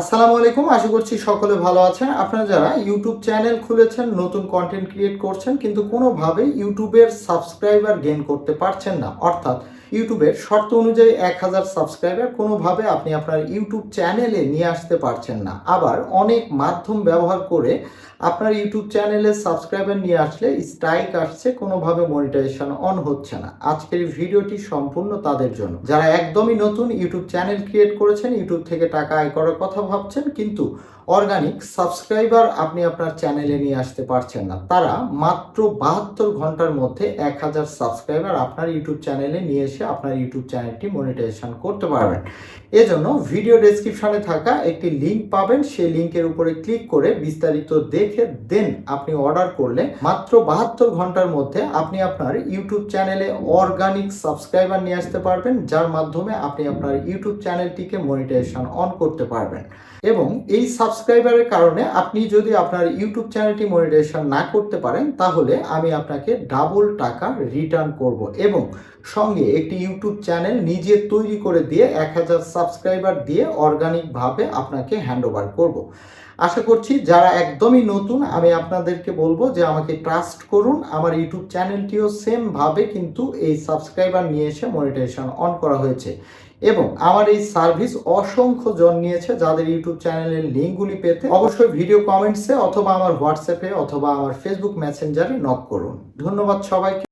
আসসালামু আলাইকুম, আশা করছি সকলে ভালো আছেন। আপনারা যারা ইউটিউব চ্যানেল খুলেছেন, নতুন কন্টেন্ট ক্রিয়েট করছেন, কিন্তু কোনোভাবে ইউটিউবের সাবস্ক্রাইবার গেইন করতে পারছেন না। অর্থাৎ ইউটিউবের শর্ত অনুযায়ী এক হাজার সাবস্ক্রাইবার কোনোভাবে আপনি আপনার ইউটিউব চ্যানেলে নিয়ে আসতে পারছেন না। আবার অনেক মাধ্যম ব্যবহার করে আপনার ইউটিউব চ্যানেলে সাবস্ক্রাইবার নিয়ে আসলে স্ট্রাইক আসছে, কোনোভাবে মনিটাইজেশন অন হচ্ছে না। আজকের ভিডিওটি সম্পূর্ণ তাদের জন্য। যারা একদমই নতুন ইউটিউব চ্যানেল ক্রিয়েট করেছেন, ইউটিউব থেকে টাকা আয় করার কথা ভাবছেন, কিন্তু অর্গানিক সাবস্ক্রাইবার আপনি আপনার চ্যানেলে নিয়ে আসতে পারছেন না, তারা মাত্র বাহাত্তর ঘণ্টার মধ্যে এক হাজার সাবস্ক্রাইবার আপনার ইউটিউব চ্যানেলে নিয়ে এসে আপনার ইউটিউব চ্যানেলটি মনিটাইজেশন করতে পারবেন। এজন্য ভিডিও ডেসক্রিপশনে থাকা একটি লিংক পাবেন। সেই লিংকের উপরে ক্লিক করে বিস্তারিত দেখে দেন আপনি অর্ডার করলে মাত্র বাহাত্তর ঘণ্টার মধ্যে আপনি আপনার ইউটিউব চ্যানেলে অর্গানিক সাবস্ক্রাইবার নিয়ে আসতে পারবেন, যার মাধ্যমে আপনি আপনার ইউটিউব চ্যানেলটিকে মনিটাইজেশন অন করতে পারবেন। এবং এই সাবস্ক্রাইবারের কারণে আপনি যদি আপনার ইউটিউব চ্যানেলটি মনিটাইজেশন না করতে পারেন, তাহলে আমি আপনাকে ডাবল টাকা রিটার্ন করব এবং সঙ্গে একটি ইউটিউব চ্যানেল নিজে তৈরি করে দিয়ে এক হাজার সাবস্ক্রাইবার দিয়ে অর্গানিকভাবে আপনাকে হ্যান্ড ওভার করব। আশা করছি যারা একদমই নতুন, আমি আপনাদেরকে বলব যে আমাকে ট্রাস্ট করুন। আমার ইউটিউব চ্যানেলটিও সেম ভাবে কিন্তু এই সাবস্ক্রাইবার নিয়ে এসে মনিটাইজেশন অন করা হয়েছে। এবং আমার এই সার্ভিস অসংখ্য জন নিয়েছে যাদের ইউটিউব চ্যানেলের লিঙ্কগুলি পেতে। অবশ্যই ভিডিও কমেন্টসে অথবা আমার হোয়াটসঅ্যাপে অথবা আমার ফেসবুক মেসেঞ্জারে নক করুন। ধন্যবাদ সবাইকে।